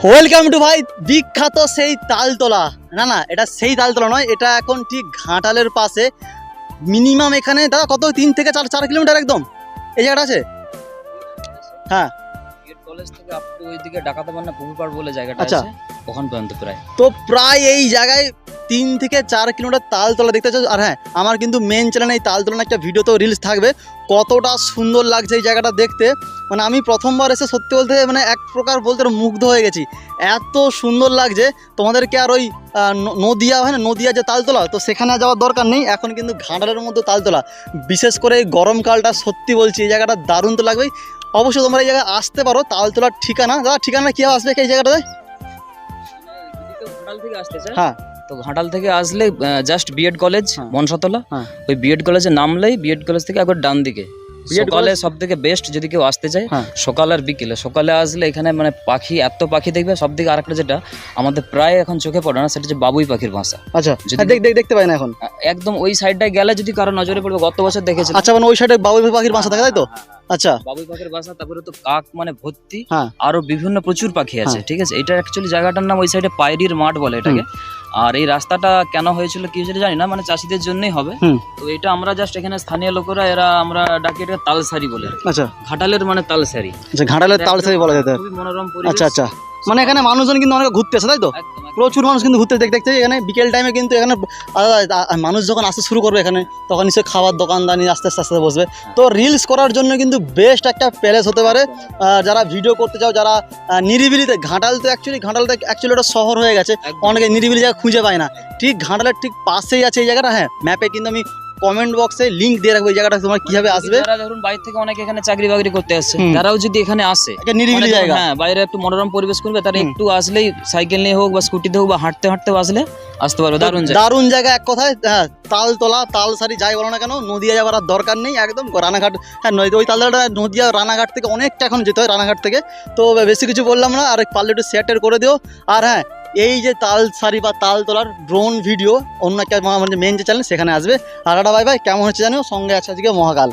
Welcome to ভাই বিখ্যাত সেই তালতলা। না না এটা সেই তালতলা নয় এটা এখন ঠিক ঘাটালের পাশে। মিনিমাম এখানে দাদা কত? তিন থেকে চার চার কিলোমিটার একদম। এই জায়গাটা আছে? হ্যাঁ। কলেজ থেকে আপ টু ওইদিকে ডাকাতে পান্না পুকুরপাড় বলে জায়গাটা আচ্ছা। আছে ওখান পর্যন্ত প্রায়। তো প্রায় এই জায়গায় তিন থেকে চার কিলোমিটার তালতলা দেখতে চাও? আর হ্যাঁ আমার কিন্তু মেন চ্যানেলে এই তালতলা নিয়ে একটা ভিডিও তো রিলস থাকবে। কতটা সুন্দর লাগছে এই জায়গাটা দেখতে। মানে আমি প্রথমবার এসে সত্যি বলতে মানে এক প্রকার বলতে মুগ্ধ হয়ে গেছি। এত সুন্দর লাগছে। তোমাদেরকে আর ওই নদিয়া হয় না নদিয়া যে তালতলা তো সেখানে যাওয়ার দরকার নেই। এখন কিন্তু ঘাটালের মধ্যে তালতলা বিশেষ করে এই গরমকালটা সত্যি বলছি এই জায়গাটা দারুণ তো লাগবেই। অবশ্যই তোমরা এই জায়গায় আসতে পারো তালতলার ঠিকানা। দাদা ঠিকানা কীভাবে আসবে এই জায়গাটাতে? হ্যাঁ। তো ঘাটাল থেকে আসলে জাস্ট বিএড কলেজ হ্যাঁ। মনসাতলা হ্যাঁ। ওই বিএড কলেজে নামলেই বিএড কলেজ থেকে একবার ডান দিকে। সকালে সব থেকে বেস্ট যদি কেউ আসতে চায় হ্যাঁ। সকাল আর বিকেলে। সকালে আসলে এখানে মানে পাখি এত পাখি দেখবে সব থেকে আরেকটা যেটা আমাদের প্রায় এখন চোখে পড়ে না সেটা হচ্ছে বাবুই পাখির ভাষা আচ্ছা হ্যাঁ, দেখ দেখ- দেখতে পাই না এখন। একদম ওই সাইডটায় গেলে যদি কারও নজরে পড়বে গত বছর দেখেছিলাম। আচ্ছা মানে ওই সাইডে বাবুই পাখির বাসা থাকে তাই তো? আচ্ছা। বাবুই পাখির বাসা তারপরে তো কাক মানে ভর্তি হ্যাঁ। আরও বিভিন্ন প্রচুর পাখি আছে হ্যাঁ। ঠিক আছে? এটা অ্যাকচুয়ালি জায়গাটার নাম ওই সাইডে পায়রির মাঠ বলে এটাকে। আর এই রাস্তাটা কেন হয়েছিল কি হয়েছিল জানি না মানে চাষিদের জন্যই হবে। তো এটা আমরা জাস্ট এখানে স্থানীয় লোকেরা এরা আমরা ডাকি এটা তালসারি বলে। আচ্ছা। ঘাটালের মানে তালসারি। আচ্ছা ঘাটালের তালসারি বলা যেতে খুবই মনোরম পরিবেশ। আচ্ছা আচ্ছা। মানে এখানে মানুষজন কিন্তু অনেক ঘুরতে আসে তাই তো। প্রচুর মানুষ কিন্তু ঘুরতে দেখতে দেখতে এখানে বিকেল টাইমে কিন্তু এখানে মানুষ যখন আসতে শুরু করবে এখানে তখন নিশ্চয়ই খাবার দোকানদানি আস্তে আস্তে আস্তে বসবে। তো রিলস করার জন্য কিন্তু বেস্ট একটা প্যালেস হতে পারে। যারা ভিডিও করতে চাও যারা নিরিবিলিতে ঘাটাল তো অ্যাকচুয়ালি ঘাঁটালতে অ্যাকচুয়ালি একটা শহর হয়ে গেছে। অনেকে নিরিবিলি জায়গা খুঁজে পায় না। ঠিক ঘাঁটালের ঠিক পাশেই আছে এই জায়গাটা হ্যাঁ ম্যাপে কিন্তু আমি কমেন্ট বক্সে লিঙ্ক দিয়ে রাখব এই জায়গাটা তোমার কীভাবে মানে আসবে। যারা ধরুন বাইরে থেকে অনেকে এখানে চাকরি বাকরি করতে আসছে তারাও যদি এখানে আসে একটা নিরিবিলি জায়গা। হ্যাঁ বাইরে একটু মনোরম পরিবেশ করবে তারা একটু আসলেই সাইকেল নিয়ে হোক বা স্কুটিতে হোক বা হাঁটতে হাঁটতে আসলে আসতে পারবে দারুণ জায়গা। দারুণ জায়গা এক কথায় হ্যাঁ তালতলা তালসারি যাই বলো না কেন নদিয়া যাওয়ার আর দরকার নেই একদম রানাঘাট হ্যাঁ নয়- ওই তালতলাটা নদিয়া রানাঘাট থেকে অনেকটা এখন যেতে হয় রানাঘাট থেকে। তো বেশি কিছু বললাম না আর পারলে একটু শেয়ার করে দিও। আর হ্যাঁ এই যে তাল সারি বা তাল তোলার ড্রোন ভিডিও অন্য একটা মেন যে চ্যানেল সেখানে আসবে। আর বাই বাই কেমন হচ্ছে জানিও? সঙ্গে আছে আজকে মহাকাল।